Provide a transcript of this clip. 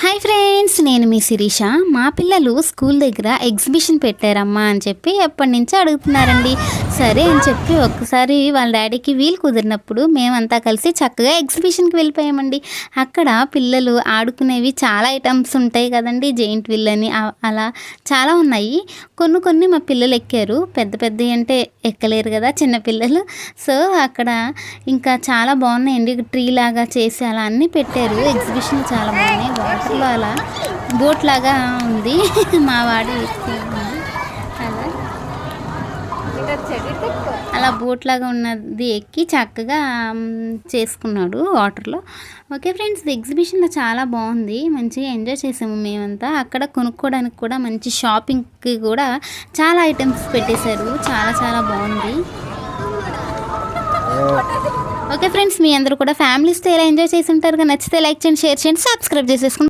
Hi friends నేను మీ శిరీష. మా పిల్లలు స్కూల్ దగ్గర ఎగ్జిబిషన్ పెట్టారమ్మా అని చెప్పి ఎప్పటి నుంచో అడుగుతున్నారండి. సరే అని చెప్పి ఒక్కసారి వాళ్ళ డాడీకి వీలు కుదిరినప్పుడు మేమంతా కలిసి చక్కగా ఎగ్జిబిషన్కి వెళ్ళిపోయామండి. అక్కడ పిల్లలు ఆడుకునేవి చాలా ఐటమ్స్ ఉంటాయి కదండి జెయింట్ విల్ అని అలా చాలా ఉన్నాయి. కొన్ని కొన్ని మా పిల్లలు ఎక్కారు. పెద్ద పెద్ద అంటే ఎక్కలేరు కదా చిన్న పిల్లలు. సో అక్కడ ఇంకా చాలా బాగున్నాయండి. ట్రీ లాగా చేసి అలా అన్నీ పెట్టారు. ఎగ్జిబిషన్ చాలా బాగున్నాయి. వాటర్లో అలా బోట్ లాగా ఉంది. మా వాడు అలా బోట్ లాగా ఉన్నది ఎక్కి చక్కగా చేసుకున్నాడు వాటర్లో. ఓకే ఫ్రెండ్స్ ఎగ్జిబిషన్లో చాలా బాగుంది. మంచిగా ఎంజాయ్ చేసాము మేమంతా. అక్కడ కొనుక్కోవడానికి కూడా మంచి షాపింగ్కి కూడా చాలా ఐటమ్స్ పెట్టేశారు. చాలా చాలా బాగుంది. ఓకే ఫ్రెండ్స్ మీ అందరూ కూడా ఫ్యామిలీస్తో ఎలా ఎంజాయ్ చేసి ఉంటారు నచ్చితే లైక్ చేయండి షేర్ చేయండి సబ్స్క్రైబ్ చేసేసుకుంటారు